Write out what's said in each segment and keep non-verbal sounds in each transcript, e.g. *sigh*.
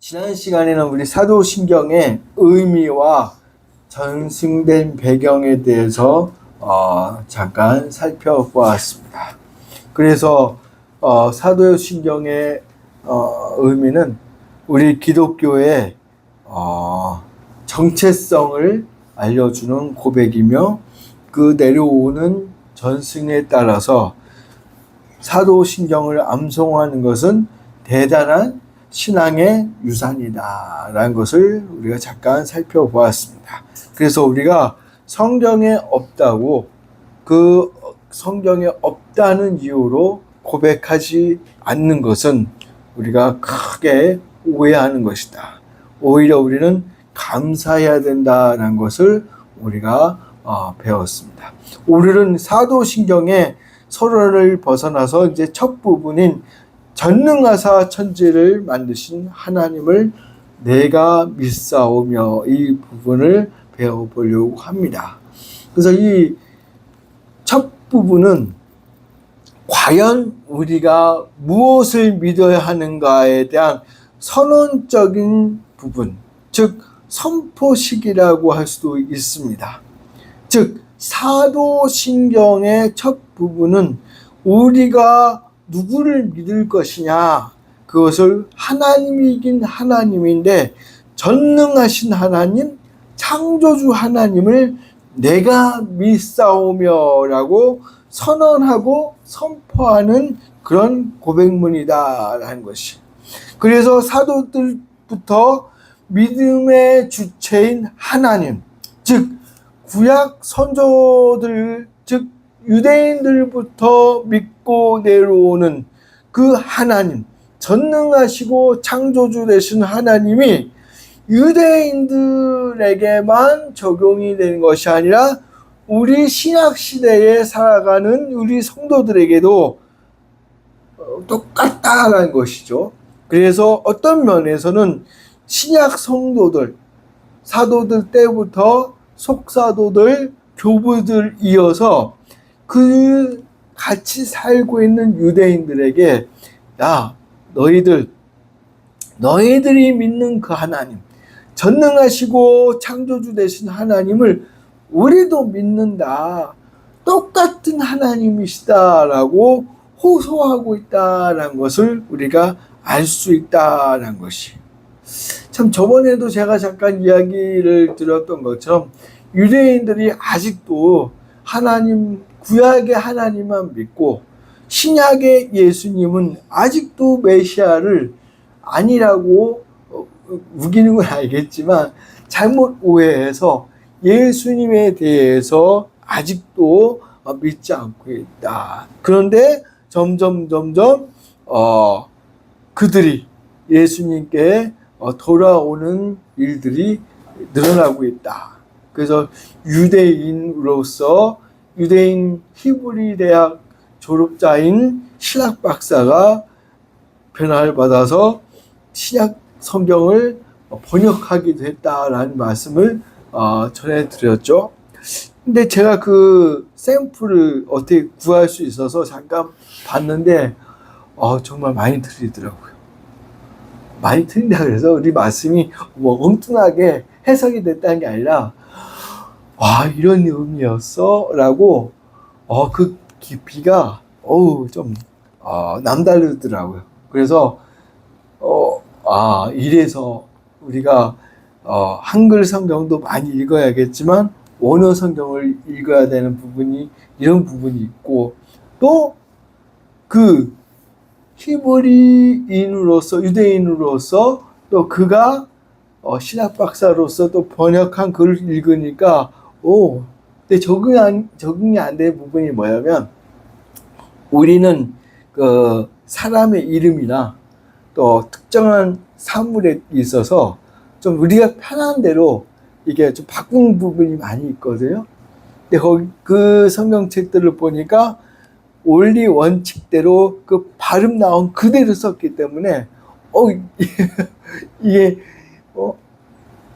지난 시간에는 우리 사도신경의 의미와 전승된 배경에 대해서 어, 잠깐 살펴보았습니다. 그래서 어, 사도신경의 어, 의미는 우리 기독교의 어, 정체성을 알려주는 고백이며 그 내려오는 전승에 따라서 사도신경을 암송하는 것은 대단한 신앙의 유산이다라는 것을 우리가 잠깐 살펴보았습니다. 그래서 우리가 성경에 없다고 그 성경에 없다는 이유로 고백하지 않는 것은 우리가 크게 오해하는 것이다. 오히려 우리는 감사해야 된다는 것을 우리가 어, 배웠습니다. 오늘은 사도신경의 서론을 벗어나서 이제 첫 부분인 전능하사 천지를 만드신 하나님을 내가 믿사오며 이 부분을 배워보려고 합니다. 그래서 이 첫 부분은 과연 우리가 무엇을 믿어야 하는가에 대한 선언적인 부분, 즉 선포식이라고 할 수도 있습니다. 즉 사도신경의 첫 부분은 우리가 누구를 믿을 것이냐? 그것을 하나님이긴 하나님인데 전능하신 하나님 창조주 하나님을 내가 믿사오며라고 선언하고 선포하는 그런 고백문이다라는 것이. 그래서 사도들부터 믿음의 주체인 하나님 즉 구약 선조들 즉 유대인들부터 믿고 내려오는 그 하나님 전능하시고 창조주 되신 하나님이 유대인들에게만 적용이 되는 것이 아니라 우리 신약 시대에 살아가는 우리 성도들에게도 어, 똑같다라는 것이죠. 그래서 어떤 면에서는 신약 성도들, 사도들 때부터 속사도들, 교부들 이어서 그 같이 살고 있는 유대인들에게 야 너희들 너희들이 믿는 그 하나님 전능하시고 창조주 되신 하나님을 우리도 믿는다. 똑같은 하나님이시다라고 호소하고 있다라는 것을 우리가 알 수 있다라는 것이. 참 저번에도 제가 잠깐 이야기를 드렸던 것처럼 유대인들이 아직도 하나님 구약의 하나님만 믿고 신약의 예수님은 아직도 메시아를 아니라고 어, 우기는 건 알겠지만 잘못 오해해서 예수님에 대해서 아직도 어, 믿지 않고 있다. 그런데 점점 점점 어 그들이 예수님께 어, 돌아오는 일들이 늘어나고 있다. 그래서 유대인으로서 유대인 히브리 대학 졸업자인 신학 박사가 변화를 받아서 신약 성경을 번역하기도 했다라는 말씀을 어, 전해드렸죠. 근데 제가 그 샘플을 어떻게 구할 수 있어서 잠깐 봤는데 어, 정말 많이 틀리더라고요. 많이 틀린다 그래서 우리 말씀이 뭐 엉뚱하게 해석이 됐다는 게 아니라 와 이런 의미였어 라고 어, 그 깊이가 어우 좀 어, 남다르더라고요. 그래서 어, 아 이래서 우리가 어, 한글 성경도 많이 읽어야겠지만 원어 성경을 읽어야 되는 부분이 이런 부분이 있고 또 그 히브리인으로서 유대인으로서 또 그가 어, 신학 박사로서 또 번역한 글을 읽으니까 오 근데 적응이 안, 적응이 안 되는 부분이 뭐냐면 우리는 그 사람의 이름이나 또 특정한 사물에 있어서 좀 우리가 편한 대로 이게 좀 바꾼 부분이 많이 있거든요. 근데 거기 그 성경책들을 보니까 원리 원칙대로 그 발음 나온 그대로 썼기 때문에 어 *laughs* 이게 어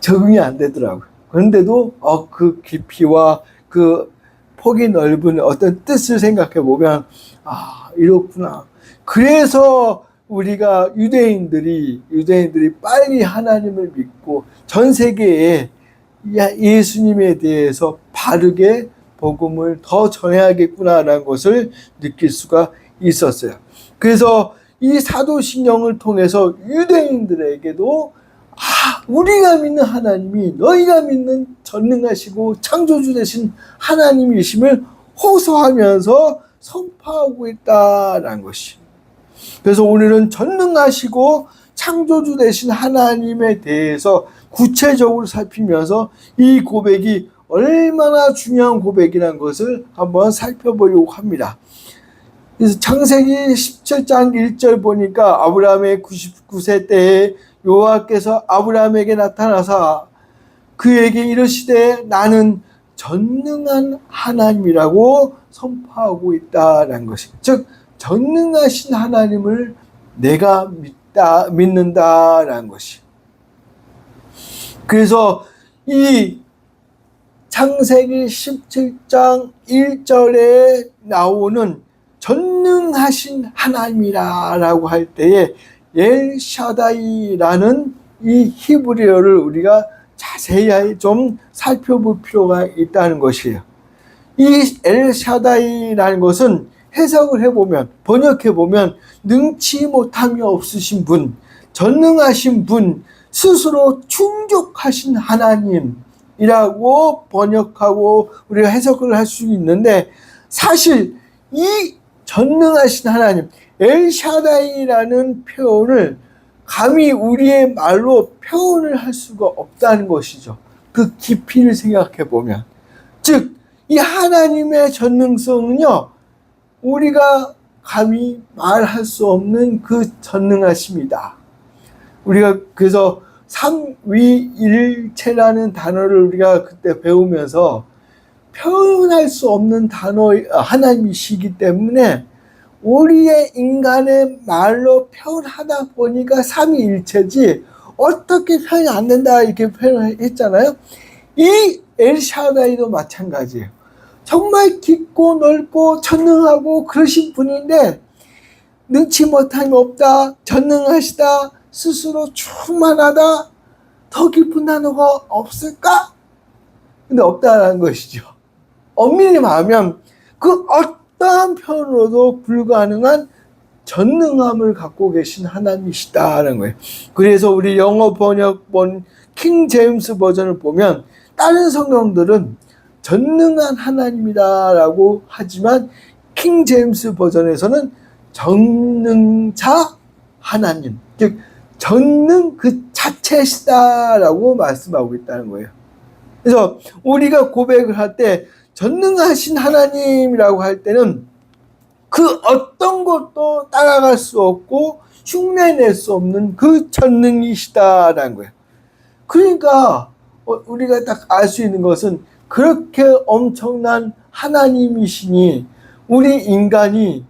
적응이 안 되더라고요. 그런데도 어 그 깊이와 그 폭이 넓은 어떤 뜻을 생각해 보면 아 이렇구나. 그래서 우리가 유대인들이 유대인들이 빨리 하나님을 믿고 전 세계에 야- 예수님에 대해서 바르게 복음을 더 전해야겠구나라는 것을 느낄 수가 있었어요. 그래서 이 사도신경을 통해서 유대인들에게도 아, 우리가 믿는 하나님이 너희가 믿는 전능하시고 창조주 되신 하나님이심을 호소하면서 선포하고 있다라는 것이. 그래서 오늘은 전능하시고 창조주 되신 하나님에 대해서 구체적으로 살피면서 이 고백이 얼마나 중요한 고백이라는 것을 한번 살펴보려고 합니다. 그래서 창세기 17장 1절 보니까 아브라함의 99세 때에 여호와께서 아브라함에게 나타나사 그에게 이르시되 나는 전능한 하나님이라고 선포하고 있다라는 것이 즉 전능하신 하나님을 내가 믿다 믿는다라는 것이. 그래서 이 창세기 17장 1절에 나오는 전능하신 하나님이라고 할 때에 엘샤다이라는 이 히브리어를 우리가 자세히 좀 살펴볼 필요가 있다는 것이에요. 이 엘샤다이라는 것은 해석을 해보면 번역해보면 능치 못함이 없으신 분, 전능하신 분, 스스로 충족하신 하나님이라고 번역하고 우리가 해석을 할 수 있는데 사실 이 전능하신 하나님, 엘샤다이라는 표현을 감히 우리의 말로 표현을 할 수가 없다는 것이죠. 그 깊이를 생각해 보면. 즉, 이 하나님의 전능성은요, 우리가 감히 말할 수 없는 그 전능하심이다. 우리가 그래서 삼위일체라는 단어를 우리가 그때 배우면서 표현할 수 없는 단어 하나님이시기 때문에 우리의 인간의 말로 표현하다 보니까 삼위일체지 어떻게 표현이 안 된다 이렇게 표현했잖아요. 이 엘샤다이도 마찬가지예요. 정말 깊고 넓고 전능하고 그러신 분인데 능치 못함이 없다, 전능하시다, 스스로 충만하다, 더 깊은 단어가 없을까? 근데 없다라는 것이죠. 엄밀히 말하면 그 어떠한 표현으로도 불가능한 전능함을 갖고 계신 하나님이시다라는 거예요. 그래서 우리 영어 번역본 킹 제임스 버전을 보면 다른 성경들은 전능한 하나님이다라고 하지만 킹 제임스 버전에서는 전능자 하나님, 즉 전능 그 자체시다라고 말씀하고 있다는 거예요. 그래서 우리가 고백을 할 때 전능하신 하나님이라고 할 때는 그 어떤 것도 따라갈 수 없고 흉내낼 수 없는 그 전능이시다라는 거예요. 그러니까 어, 우리가 딱 알 수 있는 것은 그렇게 엄청난 하나님이시니 우리 인간이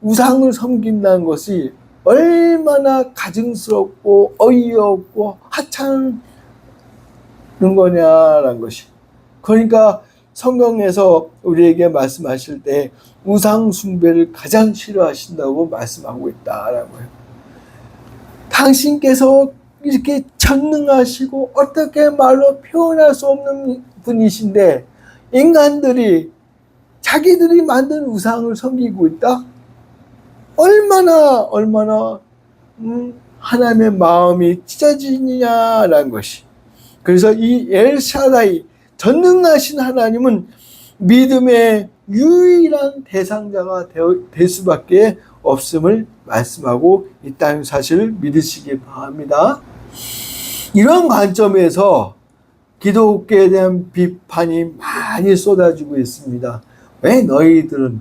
우상을 섬긴다는 것이 얼마나 가증스럽고 어이없고 하찮은 거냐라는 것이. 그러니까 성경에서 우리에게 말씀하실 때 우상 숭배를 가장 싫어하신다고 말씀하고 있다라고요. 당신께서 이렇게 전능하시고 어떻게 말로 표현할 수 없는 분이신데 인간들이 자기들이 만든 우상을 섬기고 있다? 얼마나 얼마나 음, 하나님의 마음이 찢어지느냐라는 것이. 그래서 이 엘샤다이 전능하신 하나님은 믿음의 유일한 대상자가 될 수밖에 없음을 말씀하고 있다는 사실을 믿으시기 바랍니다. 이런 관점에서 기독교에 대한 비판이 많이 쏟아지고 있습니다. 왜 너희들은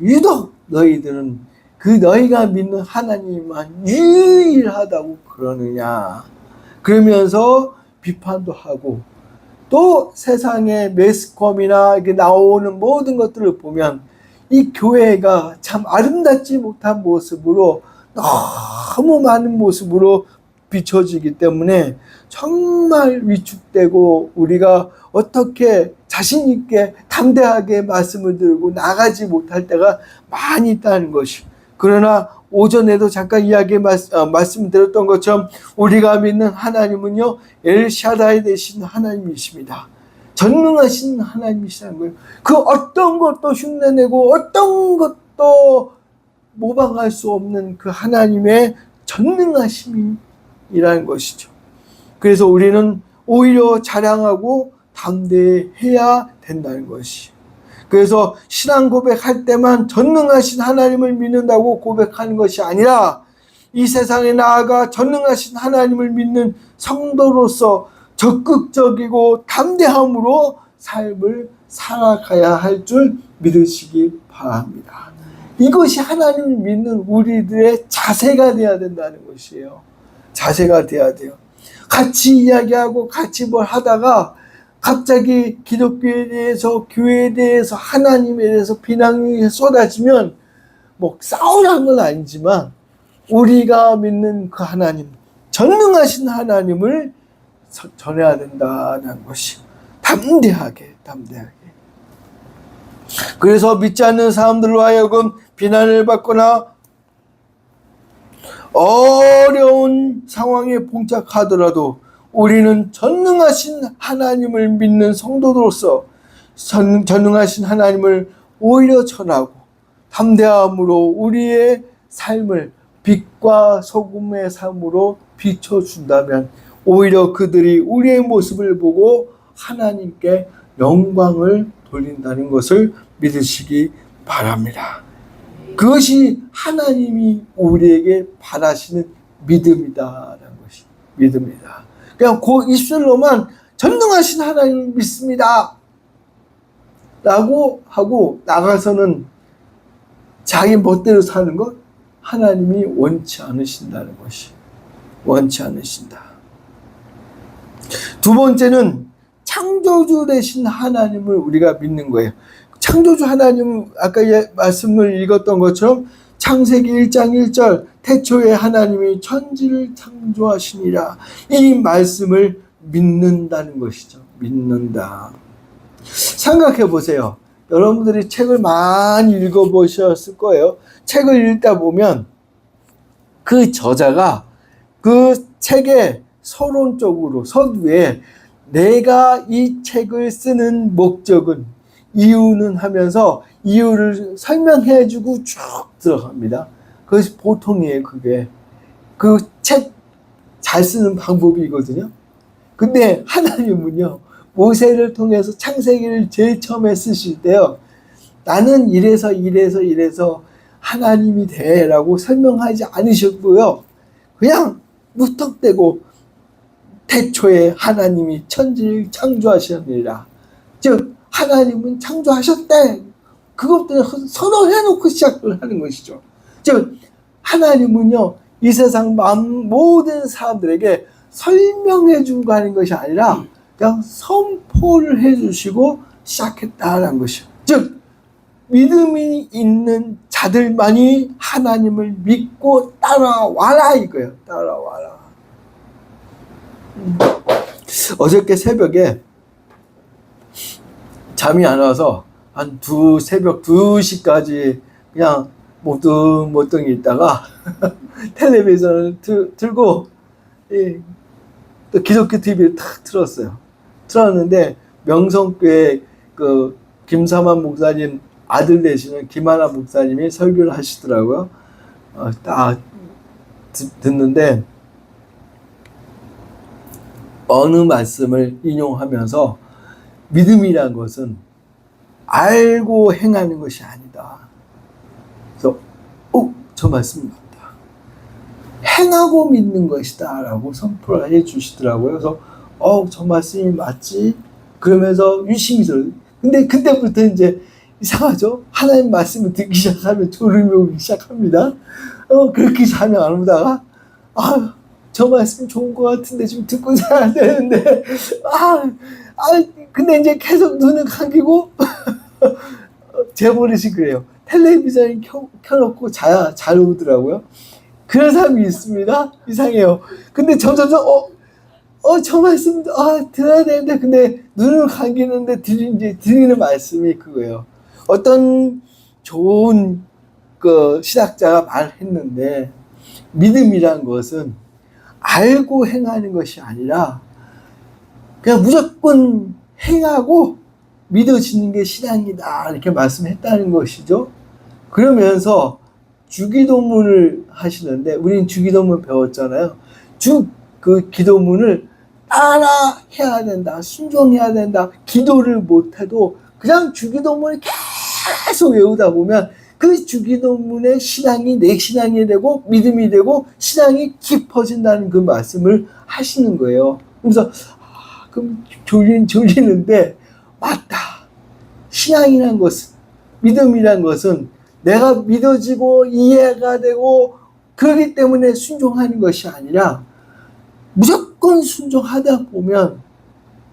유독 너희들은 그 너희가 믿는 하나님만 유일하다고 그러느냐 그러면서 비판도 하고 또 세상의 매스컴이나 이렇게 나오는 모든 것들을 보면 이 교회가 참 아름답지 못한 모습으로 너무 많은 모습으로 비춰지기 때문에 정말 위축되고 우리가 어떻게 자신 있게 담대하게 말씀을 들고 나가지 못할 때가 많이 있다는 것이. 그러나 오전에도 잠깐 이야기 말씀, 어, 말씀드렸던 것처럼 우리가 믿는 하나님은요 엘샤다이 되신 하나님이십니다. 전능하신 하나님이시라는 거예요. 그 어떤 것도 흉내내고 어떤 것도 모방할 수 없는 그 하나님의 전능하심이라는 것이죠. 그래서 우리는 오히려 자랑하고 담대해야 된다는 것이. 그래서 신앙 고백할 때만 전능하신 하나님을 믿는다고 고백하는 것이 아니라 이 세상에 나아가 전능하신 하나님을 믿는 성도로서 적극적이고 담대함으로 삶을 살아가야 할 줄 믿으시기 바랍니다. 이것이 하나님을 믿는 우리들의 자세가 되어야 된다는 것이에요. 자세가 돼야 돼요. 같이 이야기하고 같이 뭘 하다가 갑자기 기독교에 대해서 교회에 대해서 하나님에 대해서 비난이 쏟아지면 뭐 싸우라는 건 아니지만 우리가 믿는 그 하나님 전능하신 하나님을 서- 전해야 된다는 것이 담대하게 담대하게. 그래서 믿지 않는 사람들로 하여금 비난을 받거나 어려운 상황에 봉착하더라도 우리는 전능하신 하나님을 믿는 성도로서 전, 전능하신 하나님을 오히려 전하고 담대함으로 우리의 삶을 빛과 소금의 삶으로 비춰준다면 오히려 그들이 우리의 모습을 보고 하나님께 영광을 돌린다는 것을 믿으시기 바랍니다. 그것이 하나님이 우리에게 바라시는 믿음이다라는 것이 믿음이다. 그냥 그 입술로만 전능하신 하나님을 믿습니다. 라고 하고 나가서는 자기 멋대로 사는 것 하나님이 원치 않으신다는 것이 원치 않으신다. 두 번째는 창조주 되신 하나님을 우리가 믿는 거예요. 창조주 하나님은 아까 예- 말씀을 읽었던 것처럼 창세기 1장 1절 태초에 하나님이 천지를 창조하시니라 이 말씀을 믿는다는 것이죠. 믿는다. 생각해 보세요. 여러분들이 책을 많이 읽어 보셨을 거예요. 책을 읽다 보면 그 저자가 그 책의 서론적으로 서두에 내가 이 책을 쓰는 목적은 이유는 하면서 이유를 설명해 주고 쭉 들어갑니다. 그것이 보통이에요, 그게. 그 책 잘 쓰는 방법이거든요. 근데 하나님은요, 모세를 통해서 창세기를 제일 처음에 쓰실 때요, 나는 이래서 이래서 이래서 하나님이 돼라고 설명하지 않으셨고요. 그냥 무턱대고 태초에 하나님이 천지를 창조하셨느니라. 즉 하나님은 창조하셨대. 그것부터 선언해놓고 시작을 하는 것이죠. 즉 하나님은요 이 세상 만- 모든 사람들에게 설명해주고 하는 것이 아니라 그냥 선포를 해 주시고 시작했다는 것이요. 즉 믿음이 있는 자들만이 하나님을 믿고 따라와라 이거예요. 따라와라. 음. 어저께 새벽에 잠이 안 와서 한 두 새벽 2시까지 그냥 모뚱모뚱 있다가 *laughs* 텔레비전을 들, 들고 이, 또 기독교 TV를 탁 틀었어요. 틀었는데 명성교회 그 김사만 목사님 아들 되시는 김하나 목사님이 설교를 하시더라고요. 어, 딱 듣- 듣는데 어느 말씀을 인용하면서 믿음이란 것은 알고 행하는 것이 아니다. 그래서 어, 저 말씀 맞다. 행하고 믿는 것이다 라고 선포를 해 주시더라고요. 그래서 어, 저 말씀이 맞지? 그러면서 유심히 들어요. 근데 그때부터 이제 이상하죠? 하나님 말씀을 듣기 시작하면 졸음이 오기 시작합니다. 어, 그렇게 잠이 안 오다가 아, 저 말씀 좋은 것 같은데 좀 듣고 살아야 되는데 아, 아 근데 이제 계속 눈을 감기고 제 버릇이 그래요. 텔레비전 켜, 켜놓고 자야 잘 오더라고요. 그런 사람이 있습니다. 이상해요. 근데 점점점 어, 어, 저 말씀 아 들어야 되는데 근데 눈을 감기는데 들리, 이제 들리는 말씀이 그거예요. 어떤 좋은 그 신학자가 말했는데 믿음이란 것은 알고 행하는 것이 아니라 그냥 무조건 행하고 믿어지는 게 신앙이다 이렇게 말씀했다는 것이죠. 그러면서 주기도문을 하시는데 우리는 주기도문 배웠잖아요. 주 그 기도문을 따라 해야 된다. 순종해야 된다. 기도를 못해도 그냥 주기도문을 계속 외우다 보면 그 주기도문의 신앙이 내 신앙이 되고 믿음이 되고 신앙이 깊어진다는 그 말씀을 하시는 거예요. 그래서 아, 그럼 졸린 졸리는데 맞다. 신앙이란 것은 믿음이란 것은 내가 믿어지고 이해가 되고 그렇기 때문에 순종하는 것이 아니라 무조건 순종하다 보면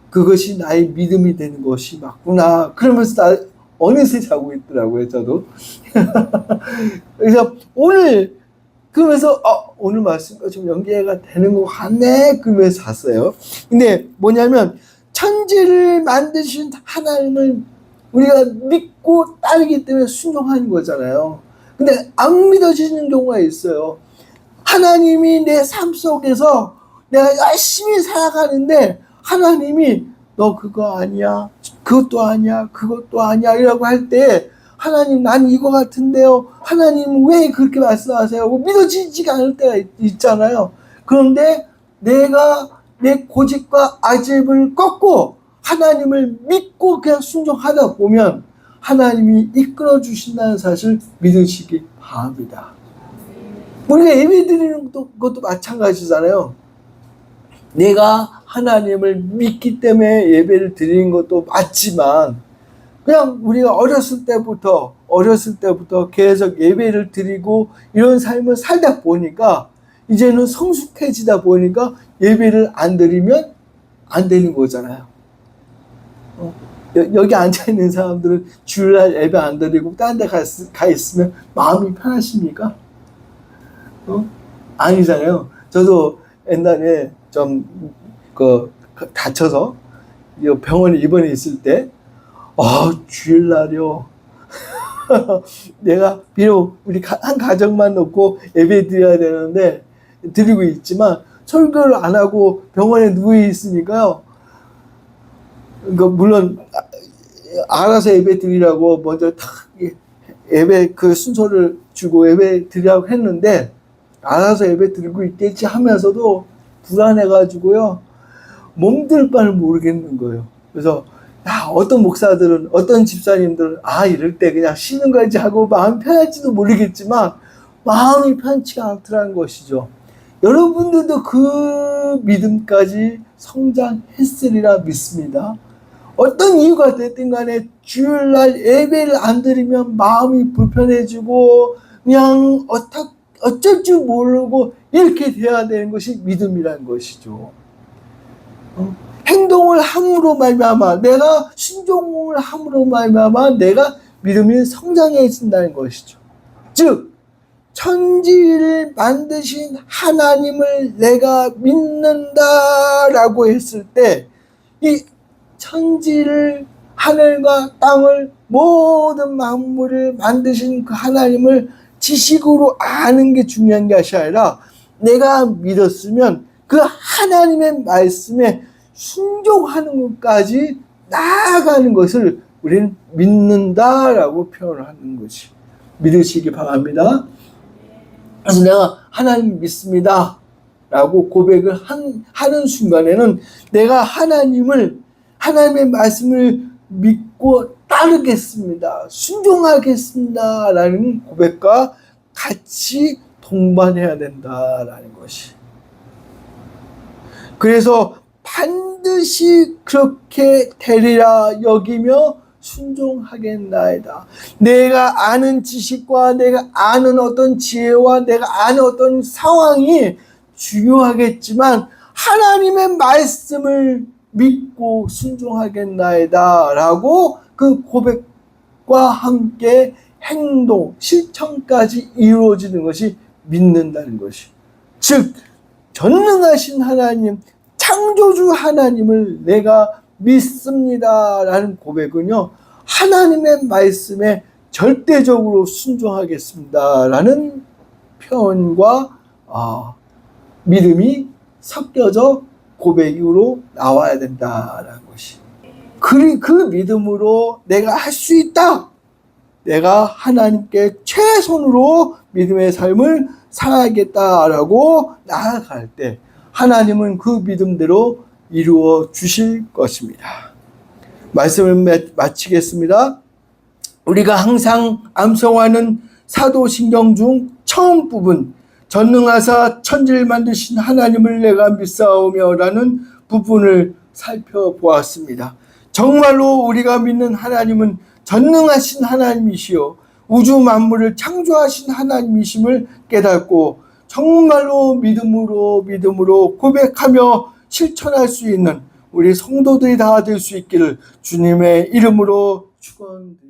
그것이 나의 믿음이 되는 것이 맞구나. 그러면서 나 어느새 자고 있더라고요, 저도. *laughs* 그래서 오늘 그러면서 어, 오늘 말씀과 좀 연계가 되는 것 같네. 그러면서 잤어요. 근데 뭐냐면 천지를 만드신 하나님을 우리가 믿고 따르기 때문에 순종하는 거잖아요. 근데 안 믿어지는 경우가 있어요. 하나님이 내 삶 속에서 내가 열심히 살아가는데 하나님이 너 그거 아니야. 그것도 아니야. 그것도 아니야. 이라고 할 때 하나님 난 이거 같은데요. 하나님 왜 그렇게 말씀하세요? 뭐 믿어지지가 않을 때가 있- 있잖아요. 그런데 내가 내 고집과 아집을 꺾고 하나님을 믿고 그냥 순종하다 보면 하나님이 이끌어 주신다는 사실 믿으시기 바랍니다. 우리가 예배 드리는 것도, 것도 마찬가지잖아요. 내가 하나님을 믿기 때문에 예배를 드리는 것도 맞지만 그냥 우리가 어렸을 때부터 어렸을 때부터 계속 예배를 드리고 이런 삶을 살다 보니까 이제는 성숙해지다 보니까 예배를 안 드리면 안 되는 거잖아요. 어, 여- 여기 앉아 있는 사람들은 주일날 예배 안 드리고 딴데가 있으면 마음이 편하십니까? 어? 아니잖아요. 저도 옛날에 좀 그 다쳐서 이 병원에 입원해 있을 때, 아 주일날이요. *laughs* 내가 비록 우리 가- 한 가정만 놓고 예배 드려야 되는데 드리고 있지만 설교를 안 하고 병원에 누워 있으니까요. 그러니까 물론 아- 알아서 예배 드리라고 먼저 탁 예배 그 순서를 주고 예배 드리라고 했는데 알아서 예배 드리고 있겠지 하면서도 불안해가지고요 몸들 바를 모르겠는 거예요. 그래서 야 어떤 목사들은 어떤 집사님들은 아 이럴 때 그냥 쉬는 거지 하고 마음 편할지도 모르겠지만 마음이 편치가 않더라는 것이죠. 여러분들도 그 믿음까지 성장했으리라 믿습니다. 어떤 이유가 됐든 간에 주일날 예배를 안 드리면 마음이 불편해지고 그냥 어떡, 어쩔 줄 모르고 이렇게 돼야 되는 것이 믿음이라는 것이죠. 어? 행동을 함으로 말미암아 내가 순종을 함으로 말미암아 내가 믿음이 성장해진다는 것이죠. 즉 천지를 만드신 하나님을 내가 믿는다라고 했을 때 이 천지를 하늘과 땅을 모든 만물을 만드신 그 하나님을 지식으로 아는 게 중요한 것이 아니라 내가 믿었으면 그 하나님의 말씀에 순종하는 것까지 나아가는 것을 우리는 믿는다라고 표현을 하는 것이 믿으시기 바랍니다. 그래서 내가 하나님 믿습니다. 라고 고백을 한, 하는 순간에는 내가 하나님을, 하나님의 말씀을 믿고 따르겠습니다. 순종하겠습니다. 라는 고백과 같이 동반해야 된다라는 것이. 그래서 반드시 그렇게 되리라 여기며 순종하겠나이다. 내가 아는 지식과 내가 아는 어떤 지혜와 내가 아는 어떤 상황이 중요하겠지만 하나님의 말씀을 믿고 순종하겠나이다. 라고 그 고백과 함께 행동, 실천까지 이루어지는 것이 믿는다는 것이. 즉, 전능하신 하나님, 창조주 하나님을 내가 믿습니다. 라는 고백은요, 하나님의 말씀에 절대적으로 순종하겠습니다라는 표현과 어, 믿음이 섞여져 고백으로 나와야 된다라는 것이. 그, 그 믿음으로 내가 할 수 있다. 내가 하나님께 최선으로 믿음의 삶을 살아야겠다라고 나아갈 때 하나님은 그 믿음대로 이루어 주실 것입니다. 말씀을 마- 마치겠습니다. 우리가 항상 암송하는 사도신경 중 처음 부분 전능하사 천지를 만드신 하나님을 내가 믿사오며라는 부분을 살펴보았습니다. 정말로 우리가 믿는 하나님은 전능하신 하나님이시요 우주 만물을 창조하신 하나님이심을 깨닫고 정말로 믿음으로 믿음으로 고백하며 실천할 수 있는 우리 성도들이 다 될 수 있기를 주님의 이름으로 축원드립니다.